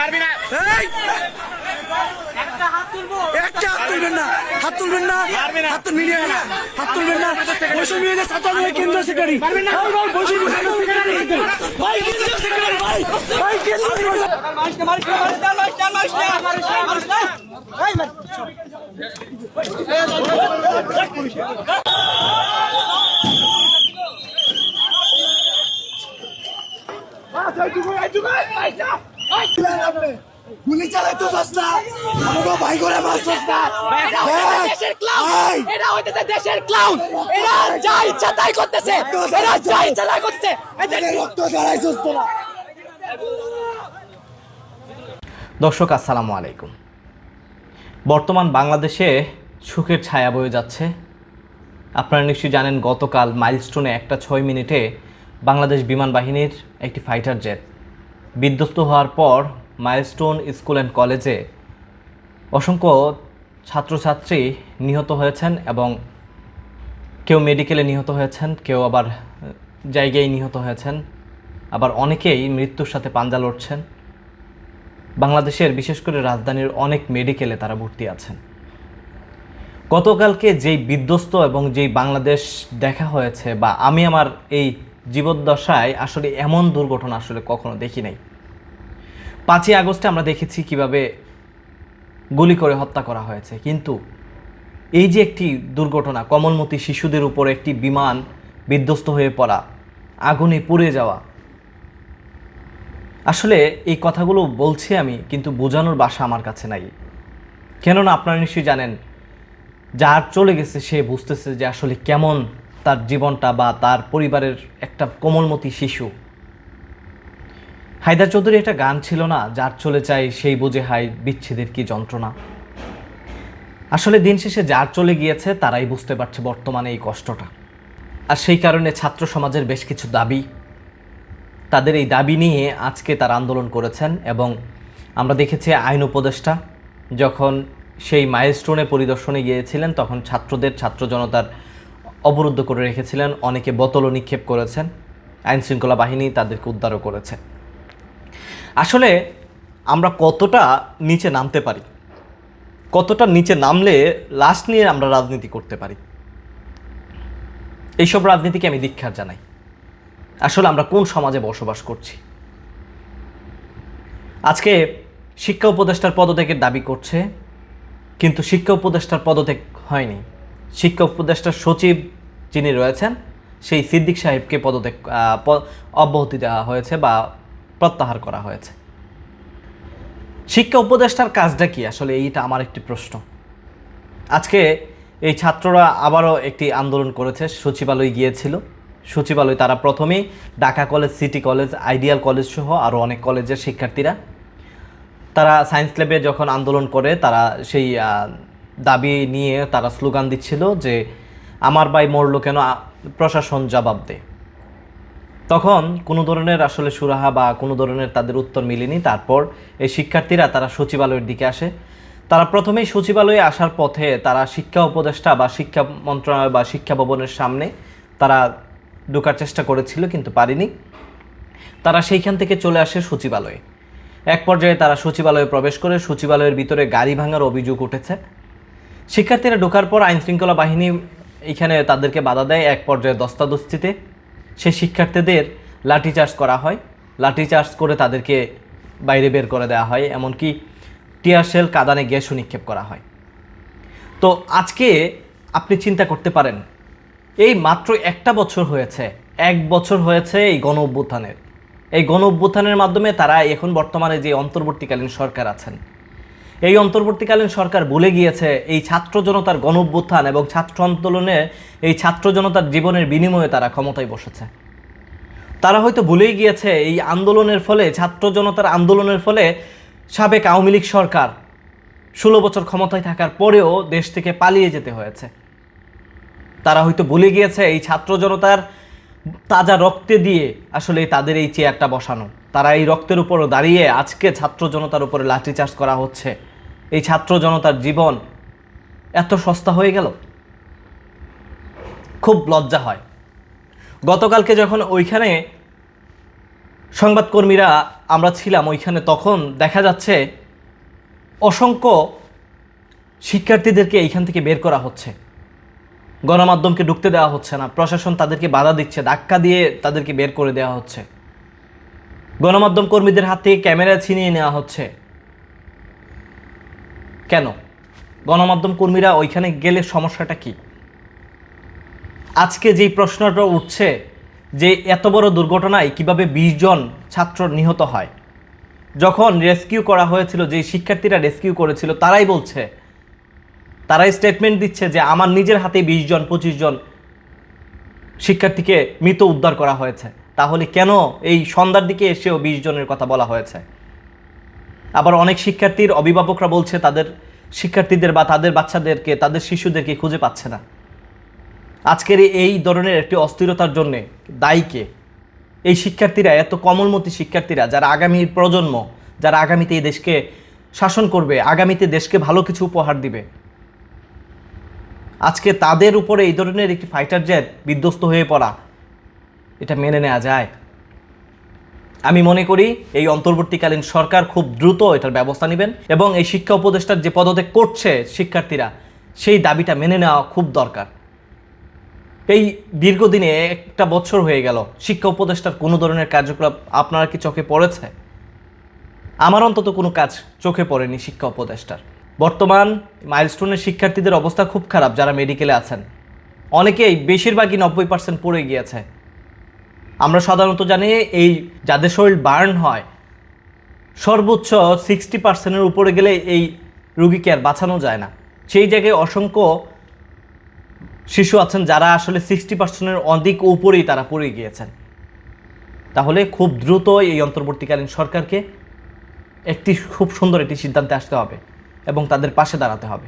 মারবি না। এই! একটা হাত তুলবেন না হাত তুলবেন না হাত তুল মিডিয়া না হাত তুলবেন না। বৈষম্য বিরোধী ছাত্র আন্দোলনের কেন্দ্রীয় সেক্রেটারি। ভাই ভাই বৈষম্য ভাই কেন্দ্রীয় সেক্রেটারি ভাই ভাই কেন্দ্রীয় সেক্রেটারি। গুলি যাস না। আমাকে ভাই করে মারছস না। দেশের ক্লাউন এরা হইতেছে দেশের ক্লাউন এরা যা ইচ্ছা তাই করতেছে। এরা যা ইচ্ছা তাই করতেছে। এদের এদের রক্ত ঝরাইছস তোরা। দর্শক আসসালামু আলাইকুম। বর্তমান বাংলাদেশে সুখের ছায়া বয়ে যাচ্ছে। আপনারা নিশ্চয়ই জানেন গতকাল মাইলস্টোনে একটা ছয় মিনিটে বাংলাদেশ বিমান বাহিনীর একটি ফাইটার জেট বিধ্বস্ত হওয়ার পর মাইলস্টোন স্কুল অ্যান্ড কলেজে অসংখ্য ছাত্রছাত্রী নিহত হয়েছেন এবং কেউ মেডিকেলে নিহত হয়েছেন, কেউ আবার জায়গায় নিহত হয়েছেন। আবার অনেকেই মৃত্যুর সাথে পাঞ্জা লড়ছেন। বাংলাদেশের বিশেষ করে রাজধানীর অনেক মেডিকেলে তারা ভর্তি আছেন। গতকালকে যেই বিধ্বস্ত এবং যেই বাংলাদেশ দেখা হয়েছে বা আমি আমার এই জীবদ্দশায় আসলে এমন দুর্ঘটনা আসলে কখনো দেখি নাই। পাঁচই আগস্টে আমরা দেখেছি কীভাবে গুলি করে হত্যা করা হয়েছে। কিন্তু এই যে একটি দুর্ঘটনা, কমলমতি শিশুদের উপর একটি বিমান বিধ্বস্ত হয়ে পড়া, আগুনে পুড়ে যাওয়া, আসলে এই কথাগুলো বলছি আমি, কিন্তু বোঝানোর বাসা আমার কাছে নাই। কেননা আপনারা নিশ্চয়ই জানেন, যার চলে গেছে সে বুঝতেছে যে আসলে কেমন তার জীবনটা বা তার পরিবারের একটা কোমলমতি শিশু। হায়দার চৌধুরী, একটা গান ছিল না যার চলে যায় সেই বোঝে হাই বিচ্ছেদের কি যন্ত্রণা। আসলে দিন শেষে যার চলে গিয়েছে তারাই বুঝতে পারছে বর্তমানে এই কষ্টটা। আর সেই কারণে ছাত্র সমাজের বেশ কিছু দাবি। তাদের এই দাবি নিয়ে আজকে তারা আন্দোলন করেছেন এবং আমরা দেখেছি আইন উপদেষ্টা যখন সেই মাইলস্টোনে পরিদর্শনে গিয়েছিলেন, তখন ছাত্রদের, ছাত্র জনতার অবরুদ্ধ করে রেখেছিলেন। অনেকে বোতলও নিক্ষেপ করেছেন। আইন শৃঙ্খলা বাহিনী তাদেরকে উদ্ধারও করেছে। আসলে আমরা কতটা নিচে নামতে পারি? কতটা নিচে নামলে লাশ নিয়ে আমরা রাজনীতি করতে পারি? এইসব রাজনীতিকে আমি দীক্ষার জানাই। আসলে আমরা কোন সমাজে বসবাস করছি? আজকে শিক্ষা উপদেষ্টার পদত্যাগের দাবি করছে, কিন্তু শিক্ষা উপদেষ্টার পদত্যাগ হয়নি। শিক্ষা উপদেষ্টার সচিব যিনি রয়েছেন, সেই সিদ্দিক সাহেবকে পদত্যাগ অব্যাহতি দেওয়া হয়েছে বা প্রত্যাহার করা হয়েছে। শিক্ষা উপদেষ্টার কাজটা কি? আসলে এইটা আমার একটি প্রশ্ন। আজকে এই ছাত্ররা আবারও একটি আন্দোলন করেছে, সচিবালয় গিয়েছিল। সচিবালয় তারা প্রথমেই Dhaka college, city college, ideal college সহ আরও অনেক কলেজের শিক্ষার্থীরা। তারা সায়েন্স ল্যাবে যখন আন্দোলন করে, তারা সেই দাবি নিয়ে তারা স্লোগান দিচ্ছিল যে, আমার ভাই মরলো কেন? প্রশাসন জবাব দে। তখন কোনো ধরনের আসলে সুরাহা বা কোনো ধরনের তাদের উত্তর মিলেনি। তারপর এই শিক্ষার্থীরা তারা সচিবালয়ের দিকে আসে। তারা প্রথমেই সচিবালয়ে আসার পথে তারা শিক্ষা উপদেষ্টা বা শিক্ষা মন্ত্রণালয় বা শিক্ষা ভবনের সামনে তারা ঢোকার চেষ্টা করেছিল, কিন্তু পারেনি। তারা সেইখান থেকে চলে আসে সচিবালয়ে। এক পর্যায়ে তারা সচিবালয়ে প্রবেশ করে সচিবালয়ের ভিতরে গাড়ি ভাঙার অভিযোগ উঠেছে। শিক্ষার্থীরা ঢোকার পর আইনশৃঙ্খলা বাহিনী এখানে তাদেরকে বাধা দেয়, এক পর্যায়ে দস্তাদস্তিতে। সেই শিক্ষার্থীদের লাঠিচার্জ করা হয়। লাঠিচার্জ করে তাদেরকে বাইরে বের করে দেওয়া হয়, এমনকি টিয়ার শেল কাদানে গ্যাসও নিক্ষেপ করা হয়। তো আজকে আপনি চিন্তা করতে পারেন, এই মাত্র একটা বছর হয়েছে, এক বছর হয়েছে এই গণ অভ্যুত্থানের। এই গণ অভ্যুত্থানের মাধ্যমে তারা এখন বর্তমানে যে অন্তর্বর্তীকালীন সরকার আছেন এই অন্তর্বর্তীকালীন সরকার ভুলে গিয়েছে, এই ছাত্র জনতার গণ এবং ছাত্র আন্দোলনে এই ছাত্র জনতার জীবনের বিনিময়ে তারা ক্ষমতায় বসেছে। তারা হয়তো ভুলেই গিয়েছে, এই আন্দোলনের ফলে, ছাত্র জনতার আন্দোলনের ফলে সাবেক আওয়ামী লীগ সরকার ষোলো বছর ক্ষমতায় থাকার পরেও দেশ থেকে পালিয়ে যেতে হয়েছে। তারা হয়তো ভুলে গিয়েছে, এই ছাত্র জনতার তাজা রক্তে দিয়ে আসলে তাদের এই চেয়ারটা বসানো। তারা এই রক্তের উপর দাঁড়িয়ে আজকে ছাত্র জনতার উপরে লাঠিচার্জ করা হচ্ছে। এই ছাত্র জনতার জীবন এত সস্তা হয়ে গেল? খুব লজ্জা হয়। গতকালকে যখন ওইখানে সংবাদকর্মীরা আমরা ছিলাম, ওইখানে তখন দেখা যাচ্ছে অসংখ্য শিক্ষার্থীদেরকে এইখান থেকে বের করা হচ্ছে। গণমাধ্যমকে ঢুকতে দেওয়া হচ্ছে না, প্রশাসন তাদেরকে বাধা দিচ্ছে, ধাক্কা দিয়ে তাদেরকে বের করে দেওয়া হচ্ছে। গণমাধ্যম কর্মীদের হাত থেকে ক্যামেরা ছিনিয়ে নেওয়া হচ্ছে। কেন? গণমাধ্যম কর্মীরা ওইখানে গেলে সমস্যাটা কি? আজকে যেই প্রশ্নটা উঠছে যে এত বড় দুর্ঘটনায় কীভাবে বিশ জন ছাত্র নিহত হয়, যখন রেস্কিউ করা হয়েছিল যে শিক্ষার্থীরা রেস্কিউ করেছিল, তারাই বলছে, তারাই স্টেটমেন্ট দিচ্ছে যে আমার নিজের হাতে বিশ জন, পঁচিশ জন শিক্ষার্থীকে মৃত উদ্ধার করা হয়েছে। তাহলে কেন এই সন্ধ্যার দিকে এসেও বিশ জনের কথা বলা হয়েছে? আবার অনেক শিক্ষার্থীর অভিভাবকরা বলছে তাদের শিক্ষার্থীদের বা তাদের বাচ্চাদেরকে, তাদের শিশুদেরকে খুঁজে পাচ্ছে না। আজকের এই ধরনের একটি অস্থিরতার জন্য দায়ীকে এই শিক্ষার্থীরা, এত কমলমতি শিক্ষার্থীরা যারা আগামী প্রজন্ম, যারা আগামীতে এই দেশকে শাসন করবে, আগামীতে দেশকে ভালো কিছু উপহার দিবে। আজকে তাদের উপরে এই ধরনের একটি ফাইটার জেট বিধ্বস্ত হয়ে পড়া, এটা মেনে নেওয়া যায়? আমি মনে করি এই অন্তর্বর্তীকালীন সরকার খুব দ্রুত এটার ব্যবস্থা নেবেন এবং এই শিক্ষা উপদেষ্টার যে পদত্যাগ করছে শিক্ষার্থীরা, সেই দাবিটা মেনে নেওয়া খুব দরকার। এই দীর্ঘদিনে একটা বছর হয়ে গেল, শিক্ষা উপদেষ্টার কোনো ধরনের কার্যকলাপ আপনারা কি চোখে পড়েছে? আমার অন্তত কোনো কাজ চোখে পড়েনি শিক্ষা উপদেষ্টার। বর্তমান মাইলস্টোনের শিক্ষার্থীদের অবস্থা খুব খারাপ যারা মেডিকেলে আছেন। অনেকেই বেশিরভাগই নব্বই পার্সেন্ট পড়ে গিয়েছে। আমরা সাধারণত জানি এই যাদের শরীর বার্ন হয়, সর্বোচ্চ সিক্সটি পার্সেন্টের উপরে গেলে এই রুগীকে আর বাঁচানো যায় না। সেই জায়গায় অসংখ্য শিশু আছেন যারা আসলে সিক্সটি পার্সেন্টের অধিক উপরেই তারা পড়ে গিয়েছেন। তাহলে খুব দ্রুত এই অন্তর্বর্তীকালীন সরকারকে একটি খুব সুন্দর একটি সিদ্ধান্তে আসতে হবে এবং তাদের পাশে দাঁড়াতে হবে।